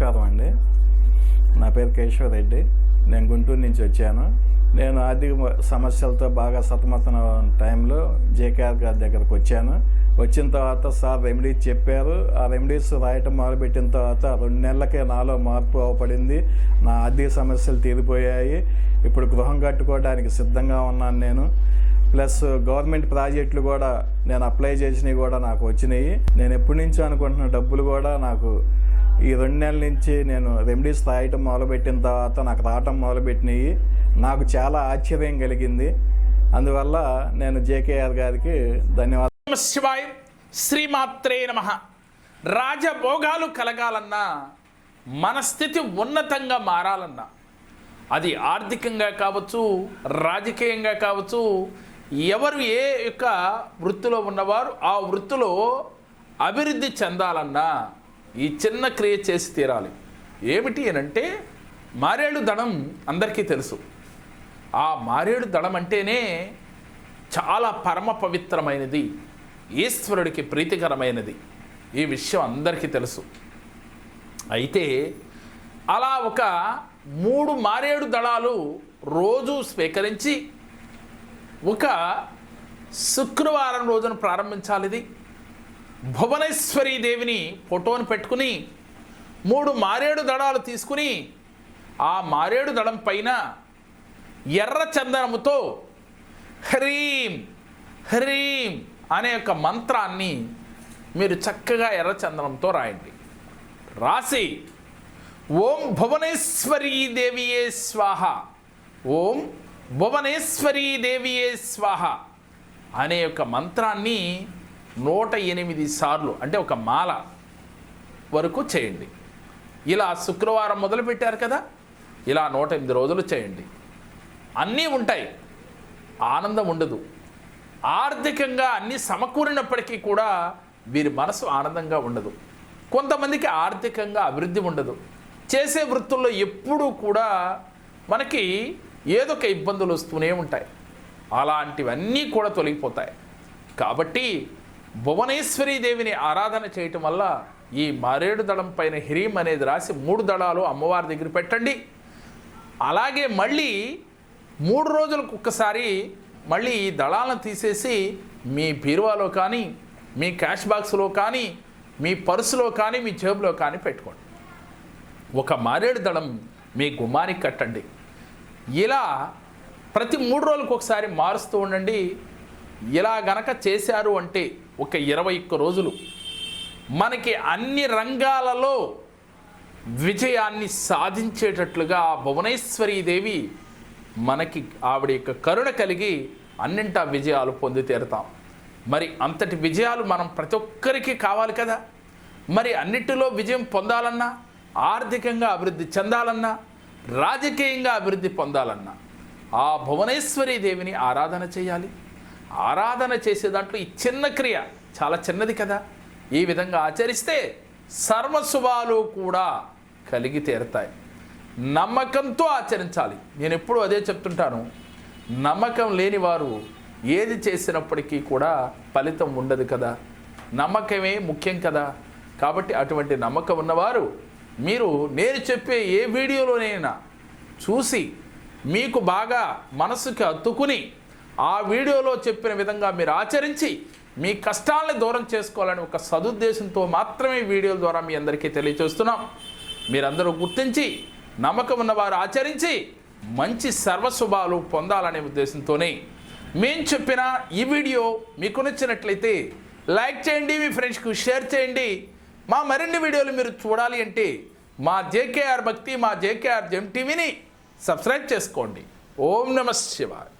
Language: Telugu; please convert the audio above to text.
నమస్కారం అండి నా పేరు కేశవ రెడ్డి నేను గుంటూరు నుంచి వచ్చాను. నేను ఆర్థిక సమస్యలతో బాగా సతమతన టైంలో జేకేఆర్ గారి దగ్గరకు వచ్చాను. వచ్చిన తర్వాత సార్ రెమెడీస్ చెప్పారు. ఆ రెమెడీస్ రాయటం మొదలుపెట్టిన తర్వాత రెండు నెలలకే నాలో మార్పు అవపడింది. నా ఆర్థిక సమస్యలు తీరిపోయాయి. ఇప్పుడు గృహం కట్టుకోవడానికి సిద్ధంగా ఉన్నాను నేను. ప్లస్ గవర్నమెంట్ ప్రాజెక్టులు కూడా నేను అప్లై చేసినవి కూడా నాకు వచ్చినాయి. నేను ఎప్పటి నుంచో అనుకుంటున్న డబ్బులు కూడా నాకు ఈ రెండు నెలల నుంచి నేను రెమెడీస్ రాయటం మొదలుపెట్టిన తర్వాత నాకు రావటం మొదలుపెట్టినాయి. నాకు చాలా ఆశ్చర్యం కలిగింది. అందువల్ల నేను జేకేఆర్ గారికి ధన్యవాదాలు. శివాయ్ శ్రీమాత్రే నమ. రాజభోగాలు కలగాలన్నా మన స్థితి ఉన్నతంగా మారాలన్నా అది ఆర్థికంగా కావచ్చు రాజకీయంగా కావచ్చు ఎవరు ఏ యొక్క వృత్తిలో ఉన్నవారు ఆ వృత్తిలో అభివృద్ధి చెందాలన్నా ఈ చిన్న క్రియ చేసి తీరాలి. ఏమిటి అనంటే మారేడు దళం అందరికీ తెలుసు. ఆ మారేడు దళం అంటేనే చాలా పరమ పవిత్రమైనది ఈశ్వరుడికి ప్రీతికరమైనది. ఈ విషయం అందరికీ తెలుసు. అయితే అలా ఒక మూడు మారేడు దళాలు రోజు స్వీకరించి ఒక శుక్రవారం రోజున ప్రారంభించాలి ఇది భువనేశ్వరీ దేవిని ఫోటోను పెట్టుకుని మూడు మారేడు దళాలు తీసుకుని ఆ మారేడు దళం పైన ఎర్ర చందనముతో హ్రీం హ్రీం అనే ఒక మంత్రాన్ని మీరు చక్కగా ఎర్ర చందనంతో రాయండి. రాసి ఓం భువనేశ్వరీ దేవియే స్వాహ ఓం భువనేశ్వరీ దేవియే స్వాహ అనే ఒక మంత్రాన్ని నూట ఎనిమిది సార్లు అంటే ఒక మాల వరకు చేయండి. ఇలా శుక్రవారం మొదలుపెట్టారు కదా ఇలా నూట ఎనిమిది రోజులు చేయండి. అన్నీ ఉంటాయి ఆనందం ఉండదు. ఆర్థికంగా అన్నీ సమకూరినప్పటికీ కూడా వీరి మనసు ఆనందంగా ఉండదు. కొంతమందికి ఆర్థికంగా అభివృద్ధి ఉండదు. చేసే వృత్తుల్లో ఎప్పుడూ కూడా మనకి ఏదొక ఇబ్బందులు వస్తూనే ఉంటాయి. అలాంటివన్నీ కూడా తొలగిపోతాయి. కాబట్టి భువనేశ్వరీ దేవిని ఆరాధన చేయటం వల్ల ఈ మారేడు దళం పైన హిరీం అనేది రాసి మూడు దళాలు అమ్మవారి దగ్గర పెట్టండి. అలాగే మళ్ళీ మూడు రోజులకు ఒక్కసారి మళ్ళీ ఈ దళాలను తీసేసి మీ బీరువాలో కానీ మీ క్యాష్ బాక్స్లో కానీ మీ పర్సులో కానీ మీ జేబులో కానీ పెట్టుకోండి. ఒక మారేడు దళం మీ గుమ్మానికి కట్టండి. ఇలా ప్రతి మూడు రోజులకు ఒకసారి మారుస్తూ ఉండండి. ఇలా గనక చేశారు అంటే ఒక ఇరవై ఒక్క రోజులు మనకి అన్ని రంగాలలో విజయాన్ని సాధించేటట్లుగా ఆ భువనేశ్వరీ దేవి మనకి ఆవిడ యొక్క కరుణ కలిగి అన్నింటా విజయాలు పొంది తీరుతాం. మరి అంతటి విజయాలు మనం ప్రతి ఒక్కరికి కావాలి కదా? మరి అన్నిటిలో విజయం పొందాలన్నా ఆర్థికంగా అభివృద్ధి చెందాలన్నా రాజకీయంగా అభివృద్ధి పొందాలన్నా ఆ భువనేశ్వరీ దేవిని ఆరాధన చేయాలి. ఆరాధన చేసే దాంట్లో ఈ చిన్న క్రియ చాలా చిన్నది కదా. ఈ విధంగా ఆచరిస్తే సర్వశుభాలు కూడా కలిగి తీరుతాయి. నమ్మకంతో ఆచరించాలి. నేను ఎప్పుడూ అదే చెప్తుంటాను. నమ్మకం లేని వారు ఏది చేసినప్పటికీ కూడా ఫలితం ఉండదు కదా. నమ్మకమే ముఖ్యం కదా. కాబట్టి అటువంటి నమ్మకం ఉన్నవారు మీరు నేను చెప్పే ఏ వీడియోలోనైనా చూసి మీకు బాగా మనసుకి అత్తుకుని ఆ వీడియోలో చెప్పిన విధంగా మీరు ఆచరించి మీ కష్టాలని దూరం చేసుకోవాలని ఒక సదుద్దేశంతో మాత్రమే వీడియోల ద్వారా మీ అందరికీ తెలియచేస్తున్నాం మీరందరూ గుర్తించి నమ్మకం ఉన్నవారు ఆచరించి మంచి సర్వశుభాలు పొందాలనే ఉద్దేశంతోనే మేము చెప్పిన ఈ వీడియో మీకు నచ్చినట్లయితే లైక్ చేయండి మీ ఫ్రెండ్స్కి షేర్ చేయండి. మా మరిన్ని వీడియోలు మీరు చూడాలి అంటే మా జేకేఆర్ భక్తి మా జేకేఆర్ జెమ్ టీవీని సబ్స్క్రైబ్ చేసుకోండి. ఓం నమ శివాయ్.